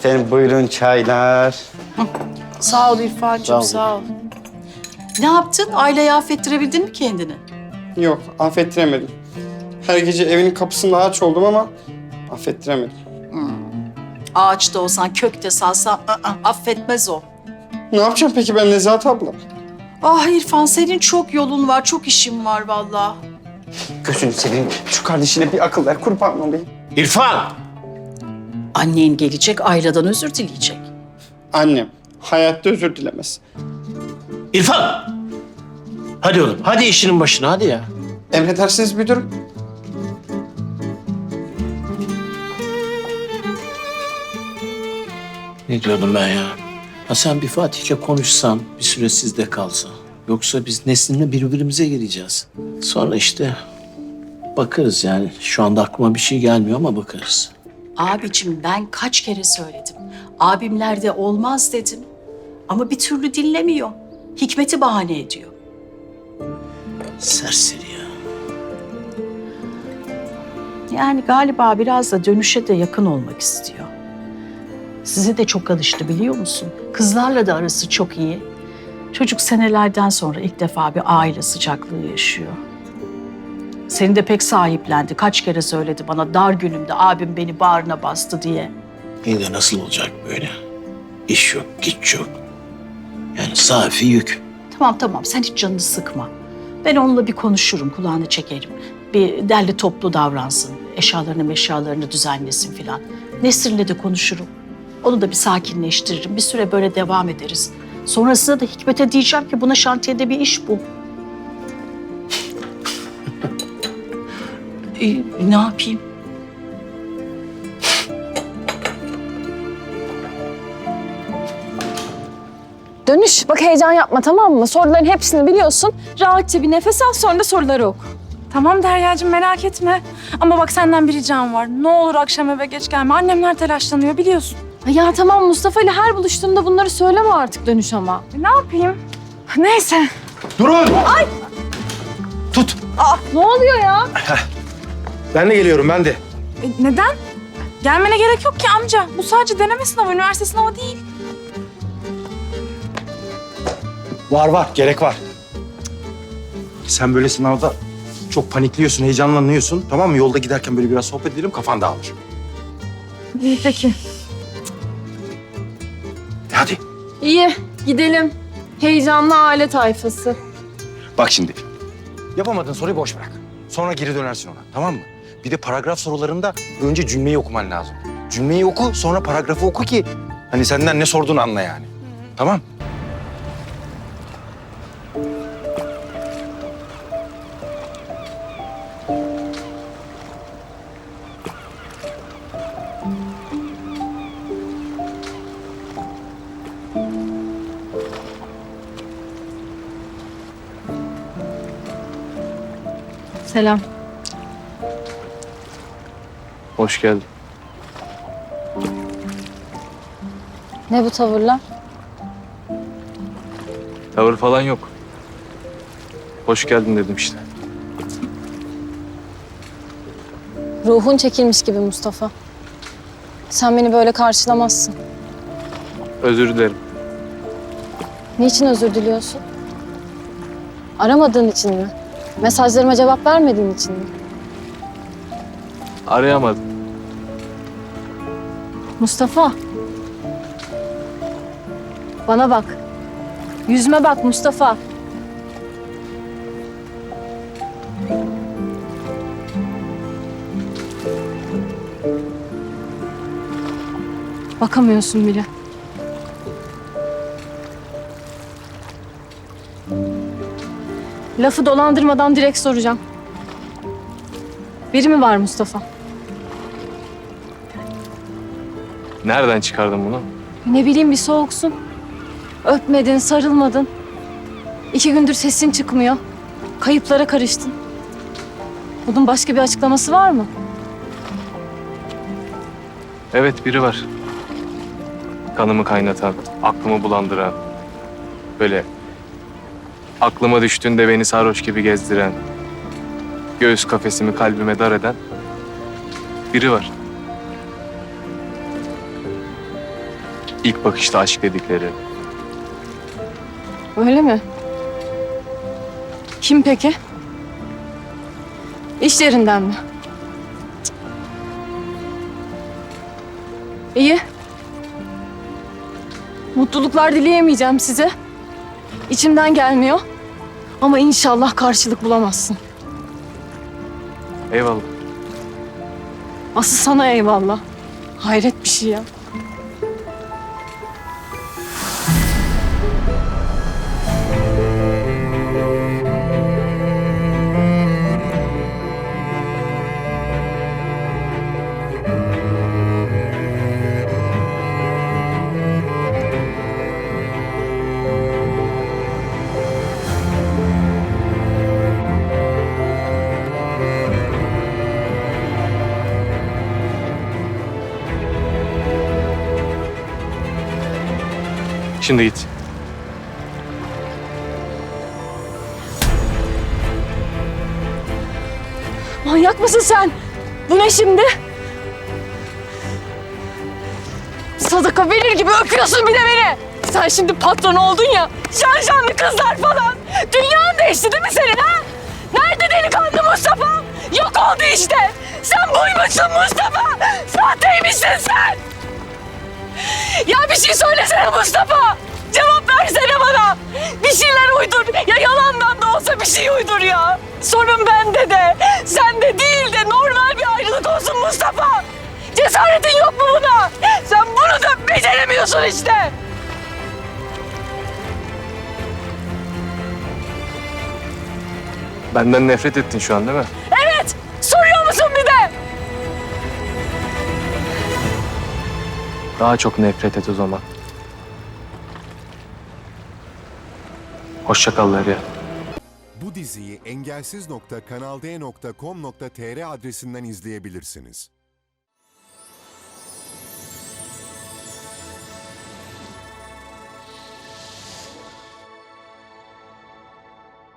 Efendim buyurun çaylar. Sağ ol İrfan'cığım Sağ ol. sağ ol. Ne yaptın? Aileyi affettirebildin mi kendini? Yok affettiremedim. Her gece evinin kapısında ağaç oldum ama affettiremedim. Ağaçta olsan, kökte salsan affetmez o. Ne yapacağım peki ben Nezahat abla? Ah İrfan senin çok yolun var, çok işin var vallahi. Gözünü seveyim. Şu kardeşine bir akıl ver kurban olayım. İrfan! Annen gelecek, Ayla'dan özür dileyecek. Annem hayatta özür dilemez. İrfan! Hadi oğlum, hadi işinin başına hadi ya. Emredersiniz müdürüm. Ne diyordum ben ya? Ha sen bir Fatih'le konuşsan, bir süre sizde kalsa. Yoksa biz Nesrin'le birbirimize gireceğiz. Sonra işte bakarız yani. Şu anda aklıma bir şey gelmiyor ama bakarız. Abicim ben kaç kere söyledim. Abimlerde olmaz dedim. Ama bir türlü dinlemiyor. Hikmet'i bahane ediyor. Serseri ya. Yani galiba biraz da dönüşe de yakın olmak istiyor. Size de çok alıştı biliyor musun? Kızlarla da arası çok iyi. Çocuk senelerden sonra ilk defa bir aile sıcaklığı yaşıyor. Seni de pek sahiplendi. Kaç kere söyledi bana dar günümde abim beni bağrına bastı diye. İyi de nasıl olacak böyle? İş yok, güç yok. Yani safi yük. Tamam tamam sen hiç canını sıkma. Ben onunla bir konuşurum, kulağını çekerim. Bir derli toplu davransın, eşyalarını meşyalarını düzenlesin filan. Nesrin'le de konuşurum. Onu da bir sakinleştiririm. Bir süre böyle devam ederiz. Sonrasında da Hikmet'e diyeceğim ki buna şantiyede bir iş bul. E, ne yapayım? Dönüş. Bak heyecan yapma tamam mı? Soruların hepsini biliyorsun. Rahatça bir nefes al sonra da soruları oku. Tamam Derya'cığım merak etme. Ama bak senden bir ricam var. Ne olur akşam eve geç gelme. Annemler telaşlanıyor biliyorsun. Ay Ya tamam Mustafa ile her buluştuğunda bunları söyleme artık dönüş ama. E, ne yapayım? Neyse. Durun! Tut. Ne oluyor ya? Ben de geliyorum ben de. E, neden? Gelmene gerek yok ki amca. Bu sadece deneme sınavı, üniversite sınavı değil. Var var gerek var. Sen böyle sınavda çok panikliyorsun, heyecanlanıyorsun. Tamam mı? Yolda giderken böyle biraz sohbet edelim kafan dağılır. İyi peki. Hadi. İyi gidelim. Heyecanlı aile tayfası. Bak şimdi. Yapamadığın soruyu boş bırak. Sonra geri dönersin ona. Tamam mı? Bir de paragraf sorularında önce cümleyi okuman lazım. Cümleyi oku, sonra paragrafı oku ki hani senden ne sorduğunu anla yani. Tamam? Selam. Hoş geldin. Ne bu tavırlar? Tavır falan yok. Hoş geldin dedim işte. Ruhun çekilmiş gibi Mustafa. Sen beni böyle karşılamazsın. Özür dilerim. Niçin özür diliyorsun? Aramadığın için mi? Mesajlarıma cevap vermediğin için mi? Arayamadım. Mustafa. Bana bak. Yüzüme bak Mustafa. Bakamıyorsun bile. Lafı dolandırmadan direkt soracağım. Biri mi var Mustafa? Nereden çıkardın bunu? Ne bileyim bir soğuksun. Öpmedin, sarılmadın. İki gündür sesin çıkmıyor. Kayıplara karıştın. Bunun başka bir açıklaması var mı? Evet biri var. Kanımı kaynatan, aklımı bulandıran. Böyle aklıma düştüğünde beni sarhoş gibi gezdiren. Göğüs kafesimi kalbime dar eden biri var. İlk bakışta aşk dedikleri. Öyle mi? Kim peki? İş yerinden mi? Cık. İyi. Mutluluklar dileyemeyeceğim size. İçimden gelmiyor. Ama inşallah karşılık bulamazsın. Eyvallah. Asıl sana eyvallah. Hayret bir şey ya. Şimdi git. Manyak mısın sen? Bu ne şimdi? Sadaka verir gibi öpüyorsun bir de beni. Sen şimdi patron oldun ya. Şan şanlı kızlar falan. Dünyan değişti değil mi senin ha? Nerede delikanlı Mustafa? Yok oldu işte. Sen buymuşsun Mustafa. Sahteymişsin sen. Ya bir şey söylesene Mustafa. Cevap versene bana. Bir şeyler uydur. Ya yalandan da olsa bir şey uydur ya. Sorun bende de. Sende değil de normal bir ayrılık olsun Mustafa. Cesaretin yok mu buna? Sen bunu da beceremiyorsun işte. Benden nefret ettin şu an değil mi? Daha çok nefret et o zaman. Hoşça kal. Bu diziyi engelsiz.kanalde.com.tr adresinden izleyebilirsiniz.